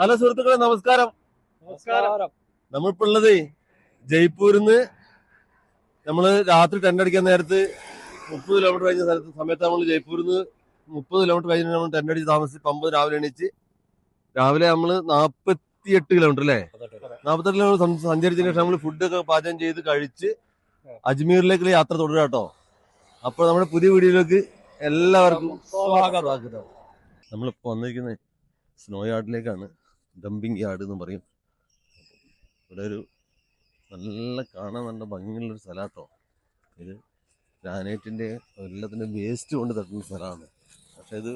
Hello സുഹൃത്തുക്കളെ നമസ്കാരം. നമസ്കാരം. നമ്മളിപ്പോ ഉള്ളത് ജയ്പൂരിന്ന് നമ്മൾ രാത്രി ടെന്റ് അടിക്കാൻ നേരത്ത് മുപ്പത് കിലോമീറ്റർ കഴിഞ്ഞ സ്ഥലത്ത് സമയത്ത് നമ്മൾ ജയ്പൂരിന്ന് മുപ്പത് കിലോമീറ്റർ കഴിഞ്ഞ് നമ്മൾ ടെന്റ് അടിച്ച് താമസിച്ച് പമ്പത് രാവിലെ എണീച്ച് രാവിലെ നമ്മൾ നാപ്പത്തിയെട്ട് കിലോമീറ്റർ അല്ലേ? നാപ്പത്തെട്ട് കിലോമീറ്റർ സഞ്ചരിച്ചതിന് ശേഷം നമ്മൾ ഫുഡൊക്കെ പാചകം ചെയ്ത് കഴിച്ച് അജ്മീറിലേക്കുള്ള യാത്ര തുടരുക കേട്ടോ. അപ്പോൾ നമ്മുടെ പുതിയ വീഡിയോയിലേക്ക് എല്ലാവർക്കും സ്വാഗതം. നമ്മളിപ്പോ വന്നിരിക്കുന്നത് സ്നോ യാർഡിലേക്കാണ്. ഡംപിങ് യാർഡ് എന്ന് പറയും. ഇവിടെ ഒരു നല്ല കാണാൻ നല്ല ഭംഗിയുള്ളൊരു ഒരു സ്ഥലാട്ടോ. ഇത് ഗ്രാനൈറ്റിന്റെ എല്ലാത്തിന്റെ വേസ്റ്റ് കൊണ്ട് തട്ടുന്ന സ്ഥലമാണ്. പക്ഷെ ഇത്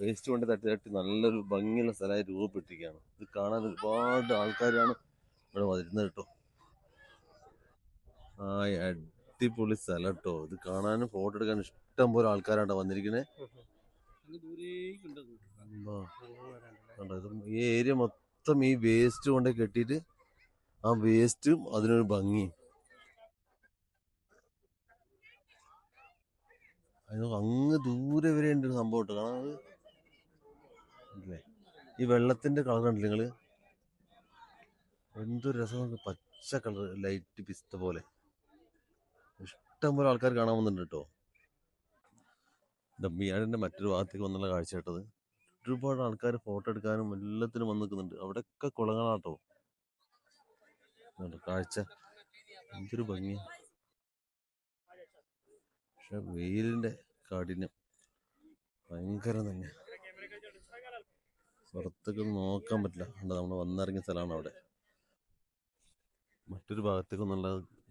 വേസ്റ്റ് കൊണ്ട് തട്ടി തട്ടി നല്ലൊരു ഭംഗിയുള്ള സ്ഥലമായി രൂപപ്പെട്ടിരിക്കുകയാണ്. ഇത് കാണാൻ ഒരുപാട് ആൾക്കാരാണ് ഇവിടെ വരുന്നത് കേട്ടോ. ആ അടിപൊളി സ്ഥലം കേട്ടോ ഇത് കാണാനും ഫോട്ടോ എടുക്കാനും ഇഷ്ടം പോലെ ആൾക്കാരാണ് വന്നിരിക്കുന്നത് ഈ ഏരിയ മൊത്തം ഈ വേസ്റ്റ് കൊണ്ട് കെട്ടിയിട്ട് ആ വേസ്റ്റും അതിനൊരു ഭംഗിയും അങ്ങ് ദൂരെ വരെ ഉണ്ട് ഒരു സംഭവം കേട്ടോ. കാരണം ഈ വെള്ളത്തിന്റെ കളർ കണ്ടില്ലേ നിങ്ങൾ? എന്തൊരു രസം പച്ച കളർ ലൈറ്റ് പിസ്ത പോലെ. ഇഷ്ടംപോലെ ആൾക്കാർ കാണാൻ വന്നിട്ടുണ്ട് കേട്ടോ. ഡമ്മിയാടിന്റെ മറ്റൊരു ഭാഗത്തേക്ക് വന്നുള്ള കാഴ്ച കേട്ടത്. ഒരുപാട് ആൾക്കാർ ഫോട്ടോ എടുക്കാനും എല്ലാത്തിനും വന്ന് നിൽക്കുന്നുണ്ട് അവിടെയൊക്കെ കുളങ്ങളാട്ടോ. കാഴ്ച. എന്തൊരു ഭംഗിയാ പക്ഷെ വെയിലിന്റെ കാഠിന്യം ഭയങ്കര തന്നെ. പുറത്തേക്ക് നോക്കാൻ പറ്റില്ല. കണ്ടോ നമ്മൾ വന്നിറങ്ങിയ സ്ഥലമാണ് അവിടെ. മറ്റൊരു നല്ല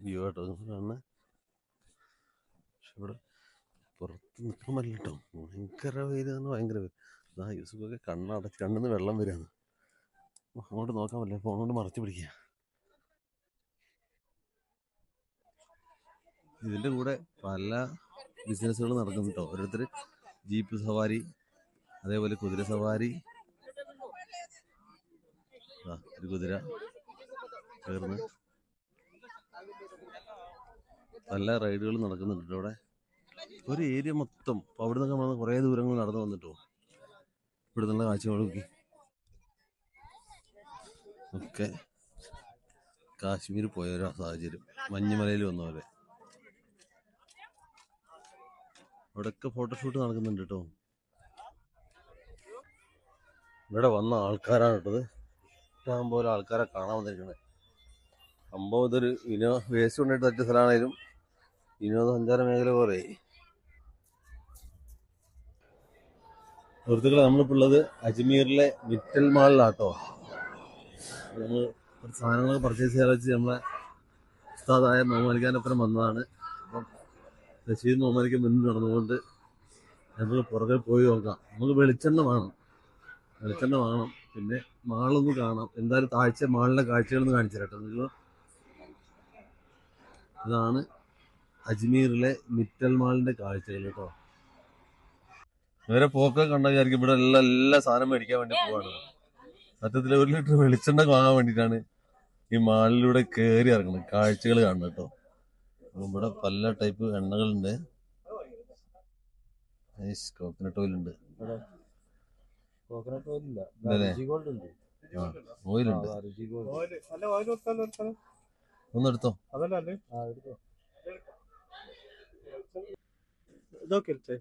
വ്യൂ ആട്ടോ. കാണുന്നത് പക്ഷെ ഇവിടെ പുറത്ത് നിൽക്കാൻ പറ്റില്ല കേട്ടോ. ഭയങ്കര വെയിൽ ഭയങ്കര വെയിൽ. ആ യൂസുഫൊക്കെ കണ്ണടച്ച് കണ്ണിന്ന് വെള്ളം വരികയാണ് അങ്ങോട്ട് നോക്കാൻ പറ്റില്ല. ഫോൺ കൊണ്ട് മറച്ചു പിടിക്കുക. ഇതിന്റെ കൂടെ പല ബിസിനസ്സുകൾ നടക്കുന്നുണ്ട് കേട്ടോ. ഓരോരുത്തർ ജീപ്പ് സവാരി അതേപോലെ കുതിര സവാരി. ഒരു കുതിര കയറുന്ന. പല റൈഡുകളും നടക്കുന്നുണ്ട് ഇവിടെ. ഒരു ഏരിയ മൊത്തം അവിടെ നിന്നൊക്കെ നമ്മൾ കുറേ ദൂരങ്ങൾ നടന്നു വന്നിട്ടോ ഇവിടെ നിന്നുള്ള കാഴ്ചകൾ നോക്കി. ഒക്കെ കാശ്മീർ പോയ ഒരു സാഹചര്യം. മഞ്ഞുമലയിൽ വന്ന പോലെ അവിടെയൊക്കെ ഫോട്ടോഷൂട്ട് നടക്കുന്നുണ്ട് കേട്ടോ ഇവിടെ വന്ന ആൾക്കാരാണ് കേട്ടത് ഇഷ്ടം പോലെ ആൾക്കാരെ കാണാൻ വന്നിരിക്കുന്നത് സംഭവം ഇതൊരു വിനോ വേസ്റ്റ് കൊണ്ടിട്ട് പറ്റിയ സ്ഥലമാണേലും വിനോദസഞ്ചാര മേഖല പോലെ. സുഹൃത്തുക്കളെ നമ്മളിപ്പോൾ ഉള്ളത് അജ്മീറിലെ മിറ്റൽ മാളിലാട്ടോ. നമ്മൾ കുറച്ച് സാധനങ്ങളൊക്കെ പർച്ചേസ് ചെയ്യാൻ വെച്ച് നമ്മളെ ഉസ്താദായ മോഹൻഖാനൊപ്പം വന്നതാണ്. അപ്പം റഷീദ് മോഹൻക്ക് മുന്നിൽ നടന്നുകൊണ്ട് നമ്മൾ പുറകെ പോയി നോക്കാം. നമുക്ക് വെളിച്ചെണ്ണ വേണം. വെളിച്ചെണ്ണ വാങ്ങണം പിന്നെ മാളൊന്ന് കാണാം. എന്തായാലും താഴ്ച മാളിലെ കാഴ്ചകളൊന്ന് കാണിച്ചു തരട്ടെ. നിങ്ങൾ ഇതാണ് അജ്മീറിലെ മിറ്റൽ മാളിന്റെ കാഴ്ചകൾ കേട്ടോ. ഇവരെ പോക്ക് കണ്ട വിചാരിക്കും ഇവിടെ എല്ലാ എല്ലാ സാധനം മേടിക്കാൻ വേണ്ടി പോവാണ്. സത്യത്തിൽ ഒരു ലിറ്റർ വെളിച്ചെണ്ണ വാങ്ങാൻ വേണ്ടിയിട്ടാണ് ഈ മാളിലൂടെ കയറി ഇറങ്ങുന്നത് കാഴ്ചകൾ കാണുന്നത് കേട്ടോ. ഇവിടെ പല ടൈപ്പ് എണ്ണകളുണ്ട്. കോക്കനട്ട് ഓയിൽ ഉണ്ട്. കോക്കനട്ട് ഓയിൽ ഇല്ല. രുചി ഗോൾഡ് ഉണ്ട്. ഓയിലുണ്ട് ഒന്നെടുത്തോ അതല്ലേ ഇതൊക്കെ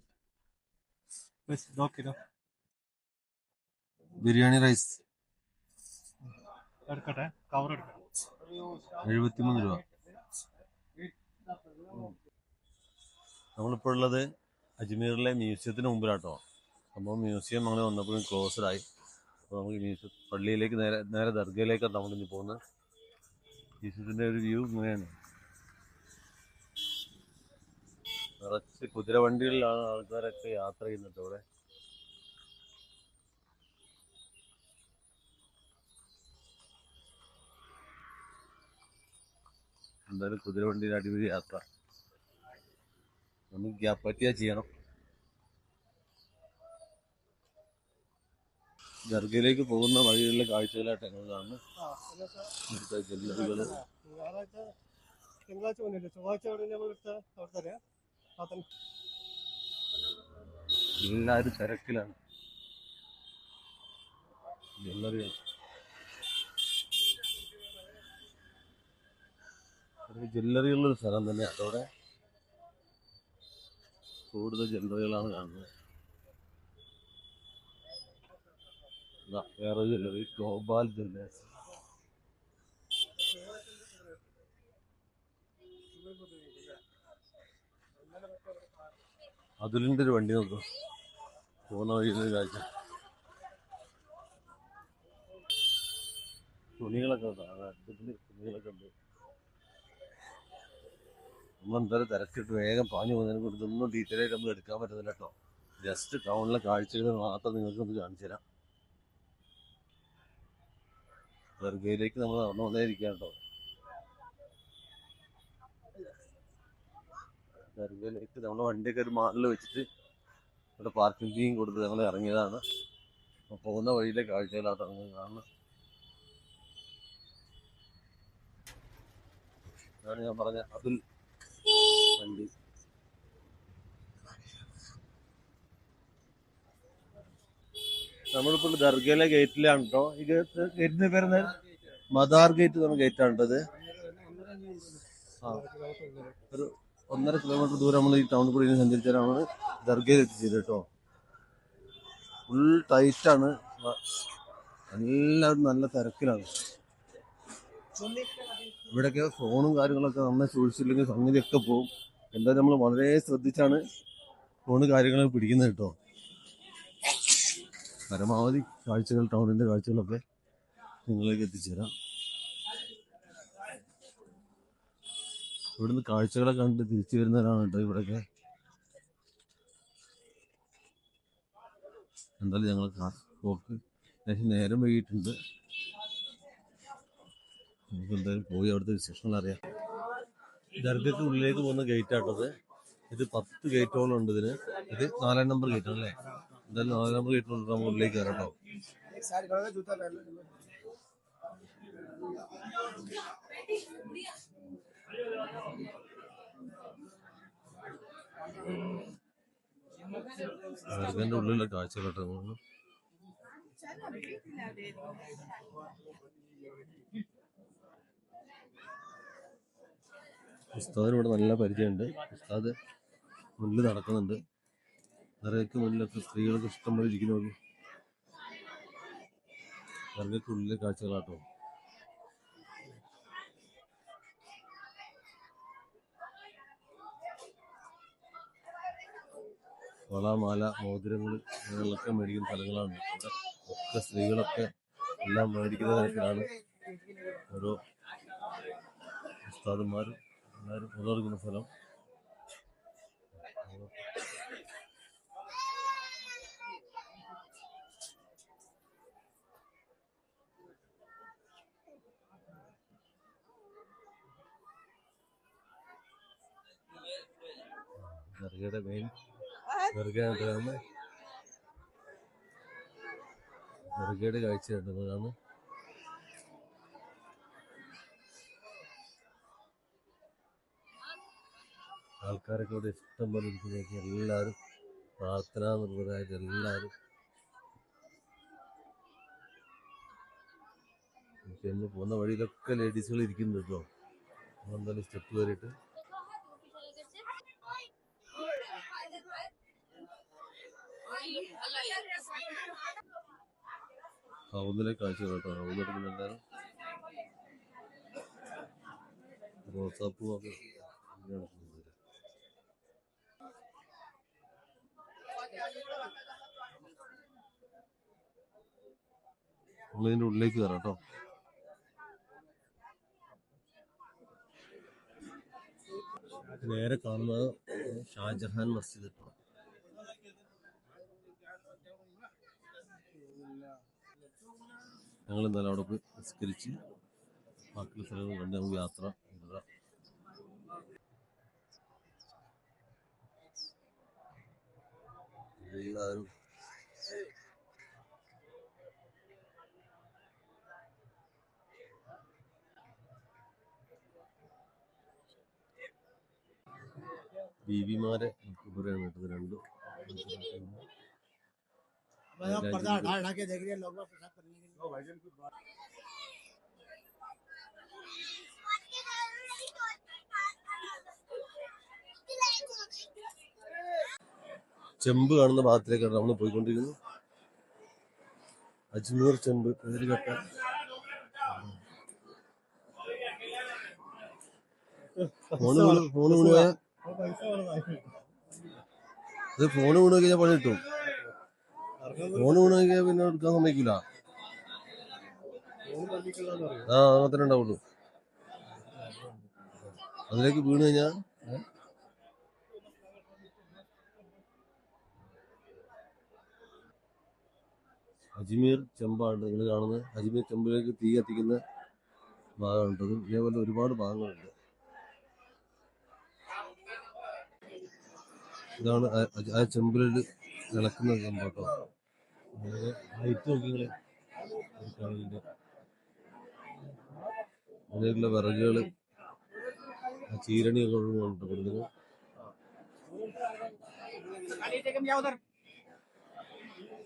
ബിരിയാണി റൈസ് എടുക്കട്ടെ കവർ എഴുപത്തിമൂന്ന് രൂപ നമ്മളിപ്പോൾ ഉള്ളത് അജ്മീറിലെ മ്യൂസിയത്തിന് മുമ്പിലാട്ടോ. അപ്പോൾ മ്യൂസിയം അങ്ങനെ വന്നപ്പോഴും ക്ലോസ്ഡ് ആയി. അപ്പോൾ നമുക്ക് മ്യൂസിയം പള്ളിയിലേക്ക് നേരെ നേരെ ദർഗയിലേക്കാണ് നമ്മൾ ഇനി പോകുന്നത്. മ്യൂസിയത്തിന്റെ ഒരു വ്യൂ ഇങ്ങനെയാണ്. നിറച്ച് കുതിര വണ്ടികളിലാണ് ആൾക്കാരൊക്കെ യാത്ര ചെയ്യുന്നത് അവിടെ. എന്തായാലും കുതിര വണ്ടിയിൽ അടിപൊളി യാത്ര. നമുക്ക് ഗ്യാപ്പ് പറ്റിയാ ചെയ്യണം. ദർഗയിലേക്ക് പോകുന്ന വഴികളിലെ കാഴ്ചകളായിട്ട് ഞങ്ങൾ കാണുന്നു. ചെല്ലുകൾ തിങ്കളാഴ്ച ചൊവ്വാഴ്ച അവിടെ നമ്മൾ എടുത്ത അതൻ എല്ലാവരും തിരക്കിലാണ്. ജ്വല്ലറി ജ്വല്ലറിയുള്ളൊരു സ്ഥലം തന്നെ. അതോടെ കൂടുതൽ ജ്വല്ലറികളാണ് കാണുന്നത്. വേറെ ജ്വല്ലറി ഗോപാൽ ജ്വല്ലേഴ്സ്. അതുലിന്റെ ഒരു വണ്ടി നോക്കും. പോകുന്ന വഴിയിൽ കാഴ്ച. തുണികളൊക്കെ തുണികളൊക്കെ ഉണ്ട്. നമ്മളെന്തായാലും തിരക്കിട്ട് വേഗം പാഞ്ഞു പോകുന്നതിനെ കുറിച്ച് ഇതൊന്നും ഡീറ്റെയിൽ ആയിട്ട് നമുക്ക് എടുക്കാൻ പറ്റുന്നില്ല കേട്ടോ. ജസ്റ്റ് ടൗണിലെ കാഴ്ചകൾ മാത്രം നിങ്ങൾക്ക് ഒന്ന് കാണിച്ചു തരാം. ദർഗയിലേക്ക് നമ്മൾ നടന്നുകൊണ്ടേയിരിക്കുക കേട്ടോ. ദർഗയിലേക്ക് നമ്മൾ വണ്ടിയൊക്കെ ഒരു മാളിൽ വെച്ചിട്ട് ഇവിടെ പാർക്കിംഗ് കൊടുത്ത് ഞങ്ങൾ ഇറങ്ങിയതാണ്. പോകുന്ന വഴിയിലെ കാഴ്ചകളാട്ടോ നിങ്ങൾ കാണുന്നത് അതാണ് ഞാൻ പറഞ്ഞ അതിൽ വണ്ടി. നമ്മളിപ്പോൾ ദർഗയിലെ ഗേറ്റിലാണ് കേട്ടോ ഈ ഗേറ്റ് ഗേറ്റിന്റെ പേരെന്താ മദാർ ഗേറ്റ് എന്ന ഗേറ്റ് ആണ് ആ. ഒരു ഒന്നര കിലോമീറ്റർ ദൂരം നമ്മൾ ഈ ടൗണിൽ കൂടി സഞ്ചരിച്ചാലാണ് ദർഗയിൽ എത്തിച്ചത് കേട്ടോ. ഫുൾ ടൈറ്റാണ് എല്ലാവരും നല്ല തിരക്കിലാണ്. ഇവിടെയൊക്കെ ഫോണും കാര്യങ്ങളൊക്കെ നന്നായി സൂക്ഷിച്ചില്ലെങ്കിൽ സംഗതിയൊക്കെ പോകും. എന്തായാലും നമ്മൾ വളരെ ശ്രദ്ധിച്ചാണ് ഫോണ് കാര്യങ്ങൾ പിടിക്കുന്നത് കേട്ടോ. പരമാവധി കാഴ്ചകൾ ടൗണിന്റെ കാഴ്ചകളൊക്കെ നിങ്ങളിലേക്ക് എത്തിച്ചേരാം. ഇവിടുന്ന് കാഴ്ചകളൊക്കെ കണ്ട് തിരിച്ചു വരുന്നവരാണ് കേട്ടോ ഇവിടെയൊക്കെ എന്തായാലും ഞങ്ങൾ പോക്ക്. നേരം വൈകിട്ടുണ്ട്. നമുക്ക് എന്തായാലും പോയി അവിടുത്തെ വിശേഷങ്ങൾ അറിയാം. ദർഗയ്ക്ക് ഉള്ളിലേക്ക് പോകുന്ന ഗേറ്റ് ആട്ടത് ഇത് പത്ത് ഗേറ്റോളം ഉണ്ട് ഇതിന്. ഇത് നാലാം നമ്പർ ഗേറ്റ് ആണല്ലേ എന്തായാലും നാലാം നമ്പർ ഗേറ്റിലുണ്ട് നമ്മൾ ഉള്ളിലേക്ക് കയറാം കേട്ടോ. ദർഗന്റെ ഉള്ളിലെ കാഴ്ചകൾ കേട്ടോ നമ്മൾ ഉസ്താദിന് ഇവിടെ നല്ല പരിചയമുണ്ട്. ഉസ്താദ് മുന്നിൽ നടക്കുന്നുണ്ട്. നിറയൊക്കെ മുന്നിലൊക്കെ സ്ത്രീകൾക്ക് ഇഷ്ടം പോലെ ഇരിക്കുന്നു. നിറയൊക്കെ ഉള്ളിലെ കാഴ്ചകളാട്ടോ. വള മാല മോതിരങ്ങൾ അങ്ങനെയുള്ളൊക്കെ മേടിക്കുന്ന സ്ഥലങ്ങളാണ് അവിടെ ഒക്കെ സ്ത്രീകളൊക്കെ എല്ലാം മേടിക്കുന്ന തരത്തിലാണ് ഓരോ ഉസ്താദന്മാരും എല്ലാവരും പുലർക്കുന്ന സ്ഥലം. ദർഗയുടെ മെയിൻ ദർഗയാണ് ദർഗയുടെ കാഴ്ച കണ്ടതാണ് ആൾക്കാരൊക്കെ ഇവിടെ ഇഷ്ടം പോലെ ഇരിക്കുന്നതൊക്കെ എല്ലാവരും പ്രാർത്ഥനാ നിർഭരായിട്ട് എല്ലാവരും ചെന്ന് പോകുന്ന വഴിയിലൊക്കെ ലേഡീസുകൾ ഇരിക്കുന്നുണ്ട് കേട്ടോ. എന്തായാലും സ്റ്റെപ്പ് കയറിയിട്ട് ഹൗന്നിലെ കാഴ്ച കേട്ടോ. ഹൗന്നെടുക്കുന്ന എല്ലാവരും റോസാപ്പൂ ഒക്കെ ഇങ്ങനെയാണ് ഉള്ളിലേക്ക് കയറാം കേട്ടോ. നേരെ കാണുന്നത് ഷാജഹാൻ മസ്ജിദ് കേട്ടോ ഞങ്ങൾ എന്തായാലും അവിടെ പോയി നിസ്കരിച്ച് ബാക്കിയുള്ള സ്ഥലങ്ങൾ കണ്ട് നമുക്ക് യാത്ര തുടരാം എല്ലാവരും ബീവിമാരെ ഇവരാണ് കേട്ടത് രണ്ടും ചെമ്പ് കാണുന്ന ഭാഗത്തിലേക്കാണ് നമ്മൾ പോയിക്കൊണ്ടിരിക്കുന്നത്. അജ്മീർ ചെമ്പ് പേരുകെട്ട ഫോണ് ഫോണ് ഇത് ഫോണ് വീണ് കഴിഞ്ഞാൽ പണി കിട്ടും. ഫോണ് വീണ് കഴിഞ്ഞാൽ പിന്നെ എടുക്കാൻ സമ്മതിക്കില്ല. ആ അങ്ങനെ ഉണ്ടാവുള്ളൂ. അതിലേക്ക് വീണ് കഴിഞ്ഞാൽ അജ്മീർ ചെമ്പാണ് നിങ്ങൾ കാണുന്നത്. അജ്മീർ ചെമ്പിലേക്ക് തീ കത്തിക്കുന്ന ഭാഗമാണിട്ടത് ഇതേപോലെ ഒരുപാട് ഭാഗങ്ങളുണ്ട്. ഇതാണ് ആ- ചെമ്പിലിൽ ഇളക്കുന്ന സംഭവം ഹൈറ്റ് നോക്കി നിങ്ങൾ ഒരു വിറകുകൾ ചീരണിയൊക്കെ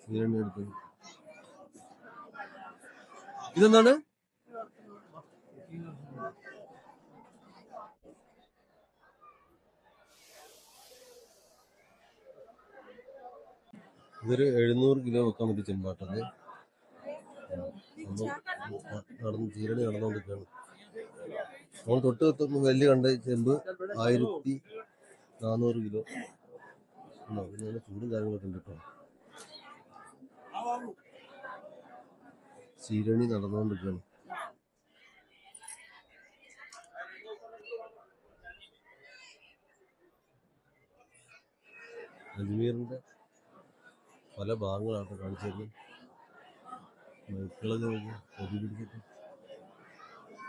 ചീരണി എടുത്ത് ഇതെന്താണ്? ഇതൊരു എഴുന്നൂറ് കിലോ വെക്കാൻ പറ്റിയ ചെമ്പാട്ടത് നടന്ന് ചീരണി നടന്നുകൊണ്ടിരിക്കുകയാണ്. നമ്മൾ തൊട്ട് വലിയ കണ്ട ചെമ്പ് ആയിരത്തി നാനൂറ് കിലോ. പിന്നെ അതിന് ചൂടും കാര്യങ്ങളൊക്കെ ഉണ്ട് കേട്ടോ. ചീരണി നടന്നുകൊണ്ടിരിക്കുകയാണ്. അജ്മീറിന്റെ പല ഭാഗങ്ങളാണ് കാണിച്ചത്. മൈക്കിളൊക്കെ നോക്കി പിടിച്ചിട്ട്.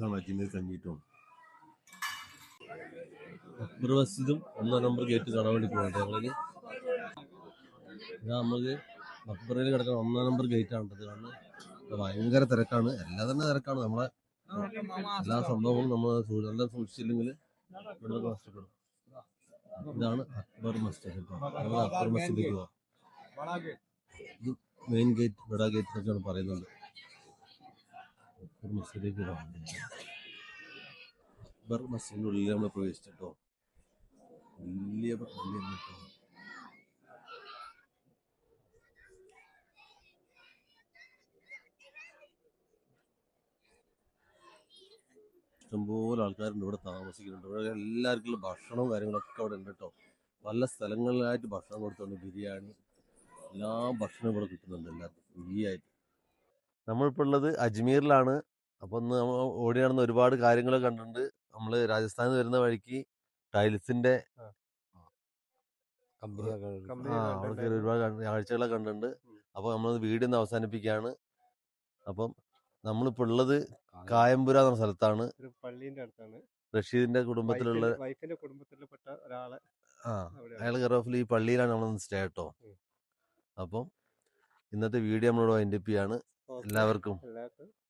ഇതാണ് അജ്മീർ കഞ്ഞിട്ടോ അക്ബർ മസ്ജിദും ഒന്നാം നമ്പർ ഗേറ്റ് കാണാൻ വേണ്ടി പോകട്ടെ ഞങ്ങളിൽ ഇതാ നമുക്ക് അക്ബറിൽ കിടക്കുന്ന ഒന്നാം നമ്പർ ഗേറ്റ് ആണ് കാരണം ഭയങ്കര തിരക്കാണ്. എല്ലാം തന്നെ തിരക്കാണ് നമ്മളെ. എല്ലാ സംഭവങ്ങളും നമ്മൾ സൂര്യനെ സൂക്ഷിച്ചില്ലെങ്കിൽ ഇവിടെ നഷ്ടപ്പെടും. ഇതാണ് അക്ബർ മസ്ജിദ് നമ്മൾ അക്ബർ മസ്ജിദിലേക്ക് പോവാം. മെയിൻ ഗേറ്റ് ബഡാ ഗേറ്റ് എന്നൊക്കെയാണ് പറയുന്നത്. അക്ബർ മസ്ജിദിലേക്ക് ബർ നമ്മൾ പ്രവേശിച്ചിട്ടോ? വലിയ കേട്ടോ ഇഷ്ടംപോലെ ആൾക്കാരുണ്ട് ഇവിടെ താമസിക്കുന്നുണ്ട്. ഇവിടെ എല്ലാവർക്കും ഭക്ഷണവും കാര്യങ്ങളൊക്കെ അവിടെ ഉണ്ട് കേട്ടോ പല സ്ഥലങ്ങളിലായിട്ട് ഭക്ഷണം കൊടുത്തുണ്ട് ബിരിയാണി എല്ലാ ഭക്ഷണവും ഇവിടെ കിട്ടുന്നുണ്ട് എല്ലാവർക്കും. ഫ്രീ ആയിട്ട്. നമ്മളിപ്പോൾ ഉള്ളത് അജ്മീറിലാണ്. അപ്പോൾ ഒന്ന് നമ്മൾ ഓടി നടന്ന ഒരുപാട് കാര്യങ്ങൾ കണ്ടിട്ടുണ്ട്. നമ്മൾ രാജസ്ഥാനിൽ വരുന്ന വഴിക്ക് ടൈൽസിന്റെ ഒരുപാട് കാഴ്ചകളെ കാഴ്ചകളൊക്കെ കണ്ടിട്ടുണ്ട്. അപ്പോൾ നമ്മൾ വീഡിയോ ഒന്ന് അവസാനിപ്പിക്കുകയാണ് അപ്പം നമ്മളിപ്പോൾ ഉള്ളത് കായംപുര എന്ന സ്ഥലത്താണ്. പള്ളീന്റെ അടുത്താണ്. റഷീദിന്റെ കുടുംബത്തിലുള്ള വൈഫിന്റെ- കുടുംബത്തിൽപ്പെട്ട ഒരാളെ ആ അയാൾ കെറോഫിൽ ഈ പള്ളിയിലാണ് നമ്മൾ സ്റ്റേ കേട്ടോ. അപ്പം ഇന്നത്തെ വീഡിയോ നമ്മളോട് വൈൻഡപ്പ് ചെയ്യാണ്. എല്ലാവർക്കും